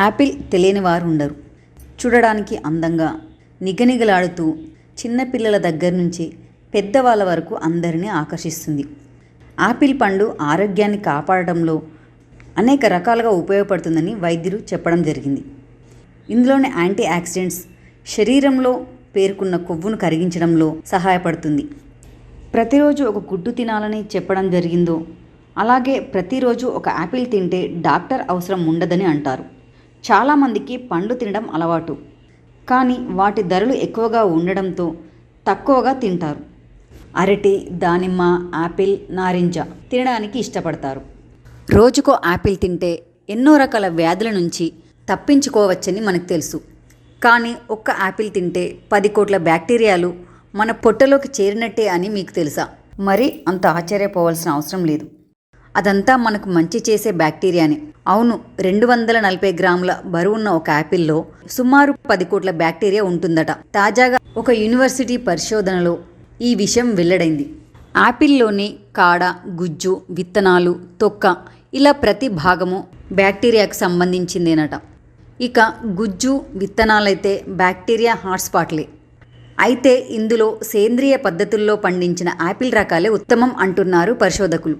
Apple తెలియని వారు ఉండరు చూడడానికి అందంగా నిగనిగలాడుతూ చిన్నపిల్లల దగ్గర నుంచి పెద్దవాళ్ళ వరకు అందరినీ ఆకర్షిస్తుంది. ఆపిల్ పండు ఆరోగ్యాన్ని కాపాడడంలో అనేక రకాలుగా ఉపయోగపడుతుందని వైద్యులు చెప్పడం జరిగింది. ఇందులోని యాంటీ ఆక్సిడెంట్స్ శరీరంలో పేరుకున్న కొవ్వును కరిగించడంలో సహాయపడుతుంది. ప్రతిరోజు ఒక గుడ్డు తినాలని చెప్పడం జరిగిందో అలాగే ప్రతిరోజు ఒక యాపిల్ తింటే డాక్టర్ అవసరం ఉండదని అంటారు. చాలామందికి పండ్లు తినడం అలవాటు. కానీ వాటి ధరలు ఎక్కువగా ఉండడంతో తక్కువగా తింటారు. అరటి దానిమ్మ యాపిల్ నారింజ తినడానికి ఇష్టపడతారు. రోజుకో యాపిల్ తింటే ఎన్నో రకాల వ్యాధుల నుంచి తప్పించుకోవచ్చని మనకు తెలుసు. కానీ ఒక్క యాపిల్ తింటే పది కోట్ల బ్యాక్టీరియాలు మన పొట్టలోకి చేరినట్టే అని మీకు తెలుసా? మరి అంత ఆశ్చర్యపోవాల్సిన అవసరం లేదు. అదంతా మనకు మంచి చేసే బ్యాక్టీరియానే. అవును రెండు వందల నలభై గ్రాముల బరువున్న ఒక యాపిల్లో సుమారు పది కోట్ల బ్యాక్టీరియా ఉంటుందట. తాజాగా ఒక యూనివర్సిటీ పరిశోధనలో ఈ విషయం వెల్లడైంది. యాపిల్లోని కాడ గుజ్జు విత్తనాలు తొక్క ఇలా ప్రతి భాగము బ్యాక్టీరియాకు సంబంధించిందేనట. ఇక గుజ్జు విత్తనాలైతే బ్యాక్టీరియా హాట్స్పాట్లే. అయితే ఇందులో సేంద్రియ పద్ధతుల్లో పండించిన యాపిల్ రకాలే ఉత్తమం అంటున్నారు పరిశోధకులు.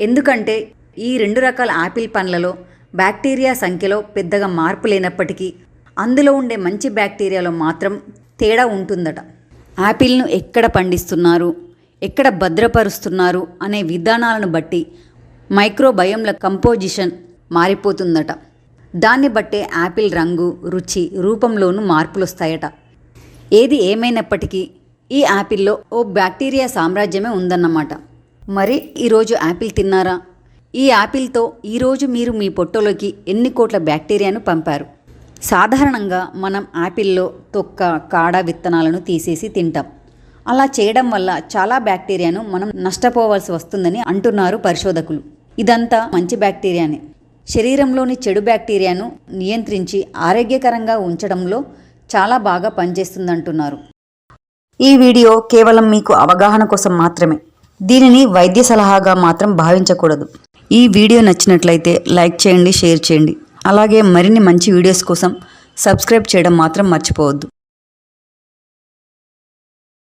ఎందుకంటే ఈ రెండు రకాల ఆపిల్ పండ్లలో బ్యాక్టీరియా సంఖ్యలో పెద్దగా మార్పు లేనప్పటికీ అందులో ఉండే మంచి బ్యాక్టీరియాలో మాత్రం తేడా ఉంటుందట. యాపిల్ను ఎక్కడ పండిస్తున్నారు? ఎక్కడ భద్రపరుస్తున్నారు? అనే విధానాలను బట్టి మైక్రోబయంల కంపోజిషన్ మారిపోతుందట. దాన్ని బట్టే యాపిల్ రంగు రుచి రూపంలోనూ మార్పులు వస్తాయట ఏది ఏమైనప్పటికీ ఈ యాపిల్లో ఓ బ్యాక్టీరియా సామ్రాజ్యమే ఉందన్నమాట. మరి ఈరోజు యాపిల్ తిన్నారా? ఈ యాపిల్తో ఈరోజు మీరు మీ పొట్టలోకి ఎన్ని కోట్ల బ్యాక్టీరియాను పంపారు? సాధారణంగా మనం యాపిల్లో తొక్క కాడ విత్తనాలను తీసేసి తింటాం. అలా చేయడం వల్ల చాలా బ్యాక్టీరియాను మనం నష్టపోవాల్సి వస్తుందని అంటున్నారు పరిశోధకులు. ఇదంతా మంచి బ్యాక్టీరియానే. శరీరంలోని చెడు బ్యాక్టీరియాను నియంత్రించి ఆరోగ్యకరంగా ఉంచడంలో చాలా బాగా పనిచేస్తుందంటున్నారు. ఈ వీడియో కేవలం మీకు అవగాహన కోసం మాత్రమే. దీనిని వైద్య సలహాగా మాత్రం భావించకూడదు. ఈ వీడియో నచ్చినట్లయితే లైక్ చేయండి షేర్ చేయండి. అలాగే మరిన్ని మంచి వీడియోస్ కోసం సబ్స్క్రైబ్ చేయడం మాత్రం మర్చిపోవద్దు.